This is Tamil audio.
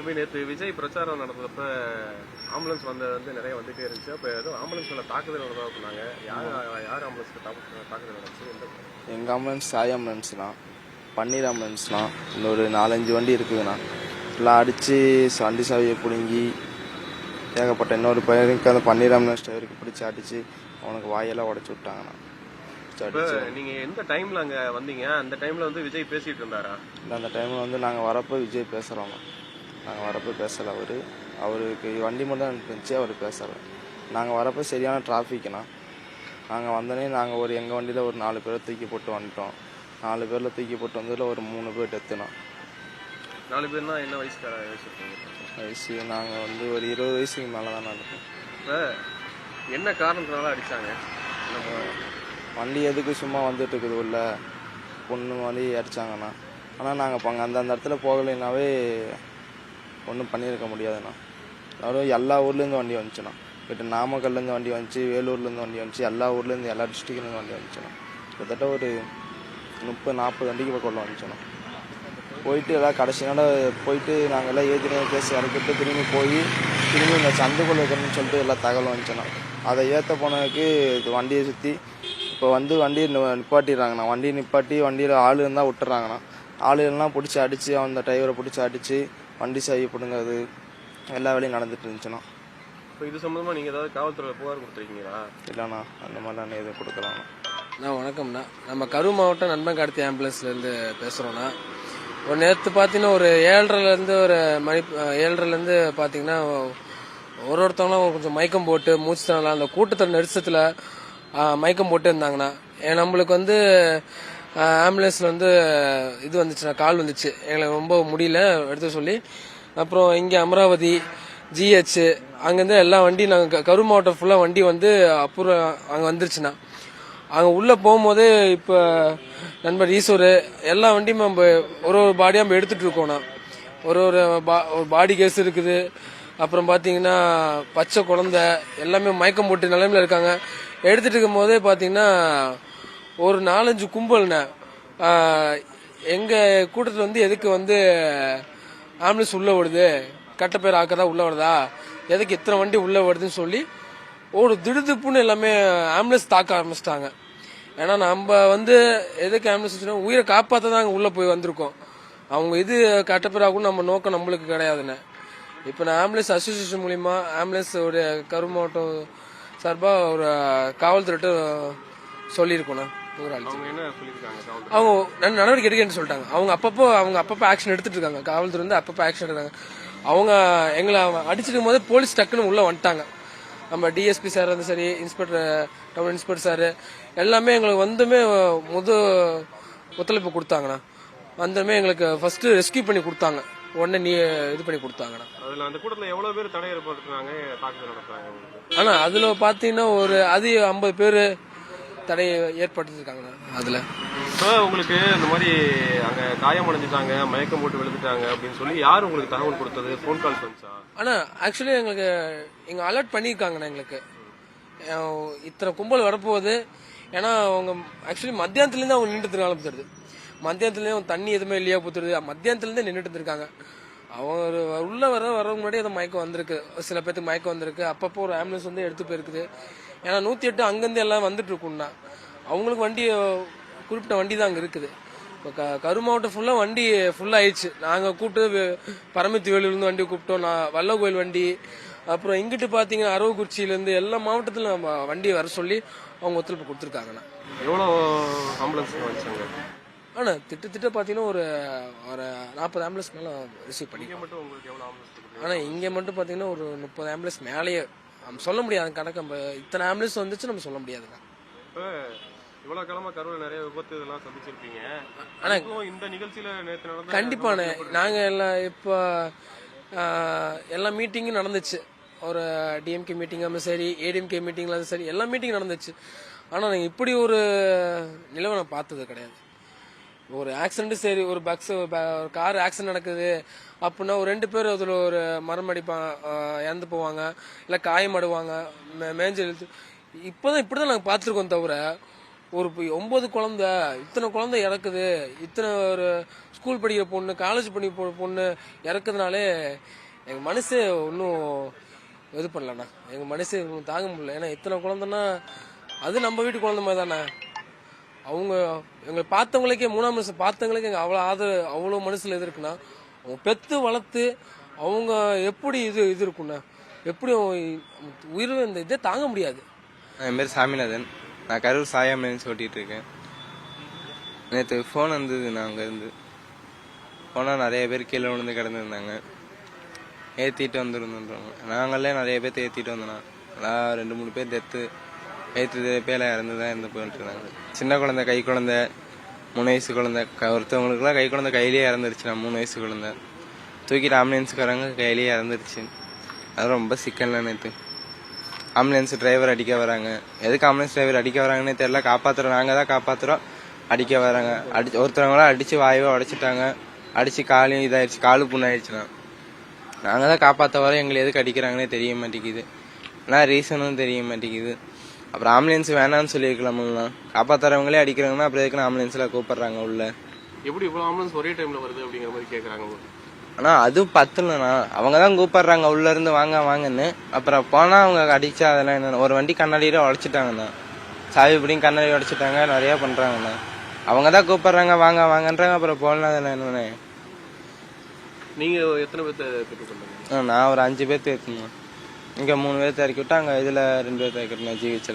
இப்போ நேற்று விஜய் பிரச்சாரம் நடந்தப்ப ஆம்புலன்ஸ் வந்த வந்து நிறைய வந்துட்டே இருந்துச்சு. அப்போ ஏதோ ஆம்புலன்ஸ் மேலே தாக்குதல் நடந்ததாக சொன்னாங்க. யார் யார் ஆம்புலன்ஸ்க்கு தாக்கு- தாக்குதல் நடந்துச்சு? எந்த எங்கள் ஆம்புலன்ஸ் சாய் ஆம்புலன்ஸ்லாம் பன்னீர் ஆம்புலன்ஸ்லாம் இன்னொரு நாலஞ்சு வண்டி இருக்குதுண்ணா எல்லாம் அடித்து வண்டி சாவியை பிடுங்கி ஏகப்பட்ட இன்னொரு பையனுக்கு அந்த பன்னீர் ஆம்புலன்ஸ் டிரைவருக்கு பிடிச்சி அடித்து அவனுக்கு வாயெல்லாம் உடச்சி விட்டாங்கண்ணா நீங்கள் எந்த டைமில் அங்கே வந்தீங்க? அந்த டைமில் வந்து விஜய் பேசிட்டு இருந்தாரா? அந்த டைமில் வந்து நாங்கள் வரப்போ விஜய் பேசுகிறோம் நாங்கள் வரப்போ பேசலை அவர். அவருக்கு வண்டி மட்டும் தான் இருந்துச்சு அவர் பேசலை. நாங்கள் வரப்போ சரியான டிராஃபிக்ண்ணா நாங்கள் வந்தோடனே நாங்கள் ஒரு எங்கள் வண்டியில் ஒரு நாலு பேரை தூக்கி போட்டு வந்துட்டோம். நாலு பேரில் தூக்கி போட்டு வந்ததில் ஒரு மூணு பேர் டெத்துனா நாலு பேர்னா என்ன வயசுக்கார வயசு நாங்கள் வந்து ஒரு இருபது வயசுக்கு மேலே தான் இருக்கோம். இப்போ என்ன காரணத்தினால அடிச்சாங்க? நம்ம வண்டி எதுக்கு சும்மா வந்துட்டு இருக்குது உள்ள? பொண்ணு மாதிரி அடிச்சாங்கண்ணா ஆனால் நாங்கள் அங்கே அந்த அந்த இடத்துல போகலைனாவே ஒன்றும் பண்ணியிருக்க முடியாதுண்ணா. அதாவது எல்லா ஊர்லேருந்து வண்டி வந்துச்சுண்ணா. கிட்ட நாமக்கல்லேருந்து வண்டி வந்துச்சு வேலூர்லேருந்து வண்டி வந்துச்சு எல்லா ஊர்லேருந்து எல்லா டிஸ்ட்ரிக்ட்லேருந்து வண்டி வந்துச்சுண்ணா. கிட்டத்தட்ட ஒரு முப்பது நாற்பது வண்டிக்கு பக்கம் வந்துச்சுண்ணா. போயிட்டு எல்லாம் கடைசி நாள் போயிட்டு நாங்கள் எல்லாம் ஏற்றின கேஸ் இறக்கிட்டு திரும்பி போய் திரும்பி இந்த சந்துக்குள்ளே இருக்கணும்னு சொல்லிட்டு எல்லாம் தகவல் வந்துச்சுண்ணா. அதை ஏற்ற போனதுக்கு இது வண்டியை சுற்றி இப்போ வந்து வண்டியை நிப்பாட்டிடுறாங்கண்ணா. வண்டியை நிப்பாட்டி வண்டியில் ஆள் இருந்தால் விட்டுறாங்கண்ணா. ஆளுலாம் பிடிச்சி அடித்து அந்த டிரைவரை பிடிச்சி அடித்து வண்டி சாவி பிடுங்கிறது எல்லா வேலையும் நடந்துட்டு இருந்துச்சுண்ணா இப்போ இது சம்மந்தமாக நீங்கள் ஏதாவது காவல்துறையில் புகார் கொடுத்துருக்கீங்களா? இல்லைண்ணா அந்த மாதிரிலாம் எதுவும் கொடுக்கலாண்ணா. அண்ணா வணக்கம்ண்ணா. நம்ம கரூர் மாவட்டம் நண்பன் கடத்தி ஆம்புலன்ஸ்லேருந்து பேசுகிறோண்ணா ஒரு நேற்று பார்த்தீங்கன்னா ஒரு ஏழரைலேருந்து ஒரு மணி ஏழரைலேருந்து பார்த்தீங்கன்னா ஒரு ஒருத்தவங்களும் கொஞ்சம் மயக்கம் போட்டு மூச்சு திணறலாம் அந்த கூட்டத்தொடர் நெரிசத்தில் மயக்கம் போட்டு இருந்தாங்கண்ணா நம்மளுக்கு வந்து ஆம்புலன்ஸில் வந்து இது வந்துச்சுண்ணா கால் வந்துச்சு. எங்களுக்கு ரொம்ப முடியல எடுத்து சொல்லி. அப்புறம் இங்கே அமராவதி ஜிஹெச் அங்கேருந்து எல்லா வண்டியும் நாங்கள் கரூர் மாவட்டம் ஃபுல்லாக வண்டி வந்து அப்புறம் அங்கே வந்துருச்சுண்ணா. அங்கே உள்ளே போகும்போது இப்போ நண்பர் ஈஸ்வர் எல்லா வண்டியும் நம்ம ஒரு ஒரு பாடியாக நம்ம எடுத்துகிட்டு இருக்கோம்ண்ணா. ஒரு ஒரு பா ஒரு பாடி கேஸ் இருக்குது. அப்புறம் பார்த்தீங்கன்னா பச்சை குழந்தை எல்லாமே மயக்கம் போட்டு நிலைமையில் இருக்காங்க. எடுத்துகிட்டு இருக்கும்போதே பார்த்தீங்கன்னா ஒரு நாலஞ்சு கும்பல்ண்ணே எங்கள் கூட்டத்தில் வந்து எதுக்கு வந்து ஆம்புலன்ஸ் உள்ளே வருது கட்டப்பேர் ஆக்கதா உள்ளே வருதா எதுக்கு இத்தனை வண்டி உள்ளே வருதுன்னு சொல்லி ஒரு திடுதுப்புன்னு எல்லாமே ஆம்புலன்ஸ் தாக்க ஆரம்பிச்சிட்டாங்க. ஏன்னா நம்ம வந்து எதுக்கு ஆம்புலன்ஸ் உயிரை காப்பாற்ற தான் அங்கே உள்ளே போய் வந்திருக்கோம். அவங்க இது கட்டப்பேராகும் நம்ம நோக்கம் நம்மளுக்கு கிடையாதுண்ணே இப்போ நான் ஆம்புலன்ஸ் அசோசியேஷன் மூலிமா ஆம்புலன்ஸ் ஒரு கரு மாவட்டம் சார்பாக ஒரு காவல்துறைட்டு சொல்லியிருக்கோண்ணே. அவங்க நடவடிக்கை எடுக்கன்னு சொல்லிட்டாங்க. அவங்க அப்பப்போ அவங்க அப்பப்போ ஆக்ஷன் எடுத்துட்டு இருக்காங்க. காவல்துறை வந்து அப்பப்போ ஆக்ஷன் எடுக்கிறாங்க. அவங்க எங்களை அடிச்சிருக்கும் போது போலீஸ் டக்குன்னு உள்ள வந்துட்டாங்க. நம்ம டிஎஸ்பி சார் வந்து சரி இன்ஸ்பெக்டர் டவுன் இன்ஸ்பெக்டர் சார் எல்லாமே எங்களுக்கு வந்துமே முத ஒத்துழைப்பு கொடுத்தாங்கண்ணா. வந்துமே எங்களுக்கு ஃபர்ஸ்ட் ரெஸ்கியூ பண்ணி கொடுத்தாங்க. உடனே நீ இது பண்ணி கொடுத்தாங்கண்ணா. அதில் அந்த கூட்டத்தில் எவ்வளோ பேர் தடை ஏற்படுத்துனாங்க தாக்குதல் நடத்துறாங்க ஆனா அதுல பாத்தீங்கன்னா ஒரு அது ஐம்பது பேர் தடை ஏற்படுத்திருக்காங்கண்ணா அதுல. இப்போ உங்களுக்கு இந்த மாதிரி அங்கே காயமடைஞ்சிட்டாங்க மயக்கம் போட்டு விழுந்துட்டாங்க அப்படின்னு சொல்லி யார் உங்களுக்கு தகவல் கொடுத்தது? ஃபோன் கால்ஸ் வந்துச்சா ஆனா ஆக்சுவலி எங்களுக்கு எங்க அலர்ட் பண்ணியிருக்காங்கண்ணா எங்களுக்கு. இத்தனை கும்பல் வரப்போகுது. ஏன்னா அவங்க ஆக்சுவலி மத்தியானத்துலேருந்து அவங்க நின்றுட்டு ஆரம்பிச்சிருது மத்தியானத்துலேயும் தண்ணி எதுவுமே இல்லையா புத்துருது மத்தியானத்துலேருந்து நின்றுட்டு இருக்காங்க அவங்க ஒரு உள்ள வர வரவங்க முன்னாடி அந்த மயக்கம் வந்திருக்கு. சில பேத்துக்கு மயக்கம் வந்திருக்கு. அப்பப்போ ஒரு ஆம்புலன்ஸ் வந்து எடுத்து போயிருக்குது. ஏன்னா நூற்றி எட்டு அங்கேருந்து எல்லாம் வந்துட்டு இருக்கும்னா அவங்களுக்கு வண்டி குறிப்பிட்ட வண்டி தான் அங்கே இருக்குது. இப்போ க கரு மாவட்டம் ஃபுல்லாக வண்டி ஃபுல் ஆயிடுச்சு. நாங்கள் கூப்பிட்டு பரமத்தி வேலூர்லேருந்து வண்டி கூப்பிட்டோம். நான் வல்ல கோயில் வண்டி அப்புறம் இங்கிட்டு பார்த்தீங்கன்னா அரவக்குறிச்சியிலேருந்து எல்லா மாவட்டத்தில் நம்ம வண்டியை வர சொல்லி அவங்க ஒத்துழைப்பு கொடுத்துருக்காங்கண்ணா எவ்வளோ ஆம்புலன்ஸ் வந்துச்சாங்க ஆனால் திட்டத்திட்ட பார்த்தீங்கன்னா ஒரு ஒரு நாற்பது ஆம்புலன்ஸ் மேலே ரிசீவ் பண்ணி இங்கே மட்டும் உங்களுக்கு எவ்வளோ ஆம்புலன்ஸ் கொடுக்குது ஆனால் இங்கே மட்டும் பார்த்தீங்கன்னா ஒரு முப்பது ஆம்புலன்ஸ் மேலேயே நம்ம சொல்ல முடியாது. கணக்கு நம்ம இத்தனை ஆம்புலன்ஸ் வந்துச்சு நம்ம சொல்ல முடியாதுங்க. இப்போ இவ்வளோ காலமாக கரூரில் நிறைய விபத்து இதெல்லாம் சந்திச்சிருப்பீங்க. ஆனா- இப்போ இந்த நிகழ்ச்சியில் நேற்று நடந்த கண்டிப்பாண்ணே நாங்கள் எல்லாம் இப்போ எல்லா மீட்டிங்கும் நடந்துச்சு. ஒரு டிஎம்கே மீட்டிங்காக சரி ஏடிஎம்கே மீட்டிங்ல சரி எல்லா மீட்டிங் நடந்துச்சு. ஆனால் நாங்கள் இப்படி ஒரு நிலவை நான் பார்த்தது கிடையாது. ஒரு ஆக்சிடென்ட் சரி ஒரு பக்ஸ் ஒரு கார் ஆக்சிடென்ட் நடக்குது அப்படின்னா ஒரு ரெண்டு பேர் அதில் ஒரு மரம் அடிப்பாங்க இறந்து போவாங்க இல்லை காயமடுவாங்க மே- மேஞ்சல் இழுத்து. இப்போதான் இப்படி தான் நாங்கள் பார்த்துருக்கோம் தவிர ஒரு ஒம்பது குழந்த குழந்தை இத்தனை குழந்தை இறக்குது. இத்தனை ஒரு ஸ்கூல் படிக்கிற பொண்ணு காலேஜ் பண்ணி போ பொண்ணு இறக்குதுனாலே எங்கள் மனசு ஒன்றும் இது பண்ணலண்ணா. எங்கள் மனசு தாங்க முடியல. ஏன்னா இத்தனை குழந்தைன்னா அது நம்ம வீட்டு குழந்தை மாதிரி தானே அவங்க எங்களை பார்த்தவங்களுக்கே மூணாம் மனுஷன் பார்த்தவங்களுக்கே எங்க அவ்வளோ ஆதரவு அவ்வளோ மனசில் இது இருக்குன்னா அவங்க பெத்து வளர்த்து அவங்க எப்படி இது இது இருக்குண்ணா எப்படி உயிர் இந்த இதை தாங்க முடியாது. என் பேர் சாமிநாதன். நான் கரூர் சாயாமேன்னு சொல்லிட்டு இருக்கேன். நேற்று ஃபோன் வந்தது நான் அங்கேருந்து போனால் நிறைய பேர் கீழே விழுந்து கிடந்துருந்தாங்க. ஏற்றிட்டு வந்துருந்துன்றவங்க. நாங்களே நிறைய பேர்த்து ஏற்றிட்டு வந்தோம் நல்லா ரெண்டு மூணு பேர் டெத்து நேற்று பேல இறந்து தான் இருந்து போயிட்டு இருந்தாங்க சின்ன குழந்தை கை குழந்தை மூணு வயசு குழந்தை. ஒருத்தவங்களுக்குலாம் கை குழந்தை கையிலேயே இறந்துருச்சு. நான் மூணு வயசு குழந்தை. தூக்கிட்டு ஆம்புலன்ஸுக்காரங்க கையிலேயே இறந்துருச்சு. அது ரொம்ப சிக்கல்ல நேற்று ஆம்புலன்ஸ் டிரைவர் அடிக்க வராங்க. எதுக்கு ஆம்புலன்ஸ் டிரைவர் அடிக்க வராங்கன்னே தெரில காப்பாத்துறோம். நாங்கள் தான் காப்பாத்துறோம். அடிக்க வராங்க. அடி ஒருத்தவங்களாம் அடித்து வாயவை உடச்சிட்டாங்க. அடித்து காலையும் இதாகிடுச்சு காலு புண்ணாயிடுச்சுனா நாங்கள் தான் காப்பாற்ற வரோம். எங்களை எதுக்கு அடிக்கிறாங்கன்னே தெரிய மாட்டேங்குது. ஆனால் ரீசனும் தெரிய மாட்டேங்குது. அப்புறம் ஆம்புலன்ஸ் வேணாம்னு சொல்லியிருக்கலாம்லாம் காப்பாத்துறவங்களே அடிக்கிறாங்கன்னா அப்புறம் எதுக்கு ஆம்புலன்ஸ்ல கூப்பிடுறாங்க உள்ள. எப்படி இவ்வளவு ஆம்புலன்ஸ் ஒரே டைம்ல வருது அப்படிங்கிற மாதிரி கேக்குறாங்க ஆனா அதுவும் பத்தலண்ணா. அவங்க தான் கூப்பிடுறாங்க உள்ள இருந்து வாங்க வாங்கன்னு. அப்புறம் போனா அவங்க அடிச்சா அதெல்லாம் என்ன ஒரு வண்டி கண்ணாடியில உடைச்சிட்டாங்கண்ணா. சாவி இப்படியும் கண்ணாடி உடைச்சிட்டாங்க நிறைய பண்றாங்கண்ணா. அவங்க தான் கூப்பிடுறாங்க வாங்க வாங்கன்றாங்க அப்புறம் போனா அதெல்லாம் என்னண்ணே நீங்க எத்தனை பேர்த்த நான் ஒரு அஞ்சு பேர்த்து ஏற்றணும் இங்க மூணு பேர்த்து இறக்கி விட்டு அங்க இதுல ரெண்டு பேர்த்து இறக்கணும் ஜிஹெச்ல.